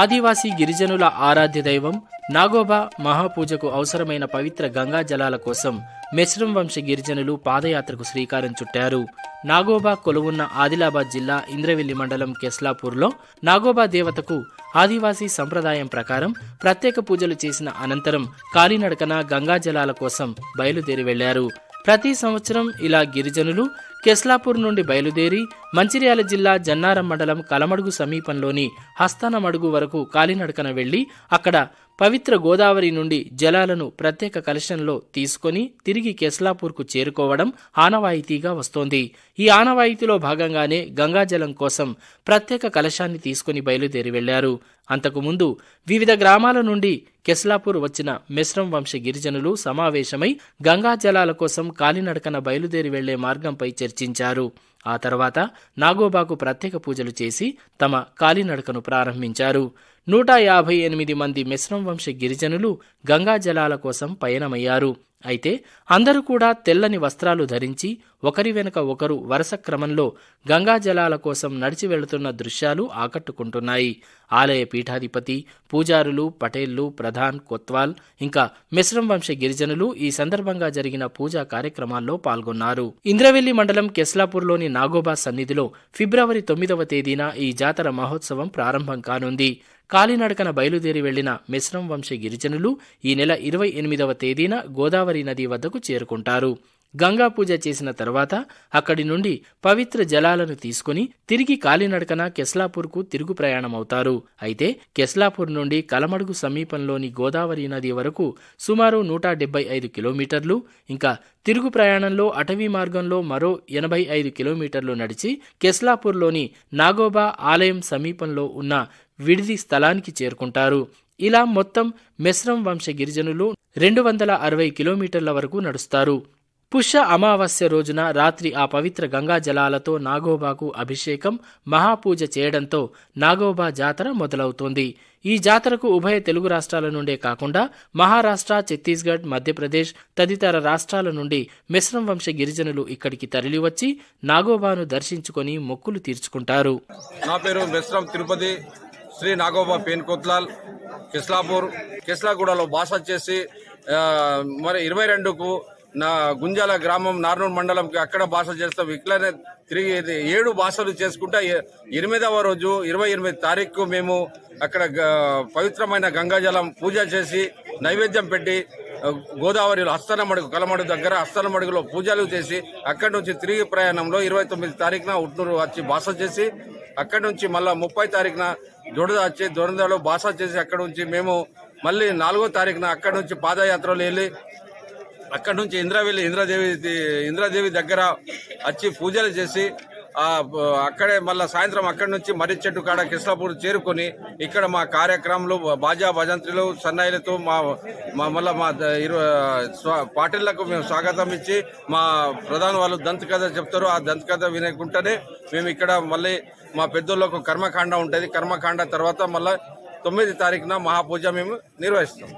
ఆదివాసీ గిరిజనుల ఆరాధ్య దైవం నాగోబా మహాపూజకు అవసరమైన పవిత్ర గంగా జలాల కోసం మెస్రం వంశ గిరిజనులు పాదయాత్రకు శ్రీకారం చుట్టారు. నాగోబా కొలువున్న ఆదిలాబాద్ జిల్లా ఇంద్రవెల్లి మండలం కెస్లాపూర్లో నాగోబా దేవతకు ఆదివాసీ సంప్రదాయం ప్రకారం ప్రత్యేక పూజలు చేసిన అనంతరం కాలినడకన గంగా జలాల కోసం బయలుదేరి వెళ్ళారు. ప్రతి సంవత్సరం ఇలా గిరిజనులు కెస్లాపూర్ నుండి బయలుదేరి మంచిర్యాల జిల్లా జన్నారం మండలం కలమడుగు సమీపంలోని హస్తానమడుగు వరకు కాలినడకన వెళ్ళి అక్కడ పవిత్ర గోదావరి నుండి జలాలను ప్రత్యేక కలశంలో తీసుకొని తిరిగి కెస్లాపూర్కు చేరుకోవడం ఆనవాయితీగా వస్తోంది. ఈ ఆనవాయితీలో భాగంగానే గంగాజలం కోసం ప్రత్యేక కలశాన్ని తీసుకుని బయలుదేరి వెళ్ళారు. అంతకుముందు వివిధ గ్రామాల నుండి కెస్లాపూర్ వచ్చిన మిశ్రం వంశ గిరిజనులు సమావేశమై గంగాజలాల కోసం కాలినడకన బయలుదేరి వెళ్ళే మార్గంపై చర్చ చర్చించారు. ఆ తర్వాత నాగోబాకు ప్రత్యేక పూజలు చేసి తమ కాలినడకను ప్రారంభించారు. నూట యాభై ఎనిమిది మంది మిశ్రం వంశ గిరిజనులు గంగా జలాల కోసం పయనమయ్యారు. అయితే అందరూ కూడా తెల్లని వస్త్రాలు ధరించి ఒకరి వెనుక ఒకరు వరుస క్రమంలో గంగా జలాల కోసం నడిచి వెళుతున్న దృశ్యాలు ఆకట్టుకుంటున్నాయి. ఆలయ పీఠాధిపతి పూజారులు పటేళ్ళు ప్రధాన్ కొత్వాల్ ఇంకా మిశ్రం వంశ గిరిజనులు ఈ సందర్భంగా జరిగిన పూజా కార్యక్రమాల్లో పాల్గొన్నారు. ఇంద్రవెల్లి మండలం కెస్లాపూర్లోని నాగోబా సన్నిధిలో ఫిబ్రవరి తొమ్మిదవ తేదీన ఈ జాతర మహోత్సవం ప్రారంభం కానుంది. కాలినడకన బయలుదేరి వెళ్ళిన మిశ్రం వంశ గిరిజనులు ఈ నెల ఇరవై ఎనిమిదవ తేదీన గోదావరి నది వద్దకు చేరుకుంటారు. గంగా పూజ చేసిన తర్వాత అక్కడి నుండి పవిత్ర జలాలను తీసుకుని తిరిగి కాలినడకన కెస్లాపూర్కు తిరుగు ప్రయాణమవుతారు. అయితే కెస్లాపూర్ నుండి కలమడుగు సమీపంలోని గోదావరి నది వరకు సుమారు నూట డెబ్బై ఐదు కిలోమీటర్లు ఇంకా తిరుగు ప్రయాణంలో అటవీ మార్గంలో మరో ఎనభై ఐదు కిలోమీటర్లు నడిచి కెస్లాపూర్లోని నాగోబా ఆలయం సమీపంలో ఉన్న విడిది స్థలానికి చేరుకుంటారు. ఇలా మొత్తం మెస్రం వంశ గిరిజనులు రెండు వందల అరవై కిలోమీటర్ల వరకు నడుస్తారు. పుష్య అమావాస్య రోజున రాత్రి ఆ పవిత్ర గంగా జలాలతో నాగోబాకు అభిషేకం మహాపూజ చేయడంతో నాగోబా జాతర మొదలవుతోంది. ఈ జాతరకు ఉభయ తెలుగు రాష్ట్రాల నుండే కాకుండా మహారాష్ట్ర ఛత్తీస్గఢ్ మధ్యప్రదేశ్ తదితర రాష్ట్రాల నుండి మిశ్రం వంశ గిరిజనులు ఇక్కడికి తరలివచ్చి నాగోబాను దర్శించుకొని మొక్కులు తీర్చుకుంటారు. నా పేరు మిశ్రం తిరుపతి శ్రీ నాగోబా పేన్కోత్లాల్ కిస్లాపూర్ కిస్లాగూడలో బాస చేసి మరి ఇరవై రెండుకు నా గుంజాల గ్రామం నార్నూర్ మండలంకి అక్కడ భాష చేస్తాం. ఇట్లానే తిరిగి ఏడు భాషలు చేసుకుంటా. ఎనిమిదవ రోజు ఇరవై ఎనిమిది తారీఖు మేము అక్కడ గ- పవిత్రమైన గంగాజలం పూజ చేసి నైవేద్యం పెట్టి గోదావరిలో హస్తనమడుగు కలమడుగు దగ్గర హస్తనమడుగులో పూజలు చేసి అక్కడి నుంచి తిరిగి ప్రయాణంలో ఇరవై తొమ్మిది తారీఖున ఉట్నూరు వచ్చి బాస చేసి అక్కడి నుంచి మళ్ళీ ముప్పై తారీఖున దొడద వచ్చి దొరదలో బాస చేసి అక్కడి నుంచి మేము మళ్ళీ నాలుగో తారీఖున అక్కడి నుంచి పాదయాత్రలు వెళ్ళి అక్కడి నుంచి ఇంద్రవెల్లి ఇంద్రదేవి ఇంద్రదేవి దగ్గర వచ్చి పూజలు చేసి అక్కడే మళ్ళీ సాయంత్రం అక్కడి నుంచి మర్రి చెట్టు కాడ కృష్ణాపూర్ చేరుకొని ఇక్కడ మా కార్యక్రమాలు బాజా భజంత్రులు సన్నాయిలతో మా మా మళ్ళీ మా ఇరు పాటిళ్ళకు మేము స్వాగతం ఇచ్చి మా ప్రధాన వాళ్ళు దంత కథ చెప్తారు. ఆ దంత కథ వినకుండానే మేము ఇక్కడ మళ్ళీ మా పెద్దోళ్ళకు కర్మకాండ ఉంటుంది. కర్మకాండ తర్వాత మళ్ళీ తొమ్మిది తారీఖున మహాపూజ మేము నిర్వహిస్తాం.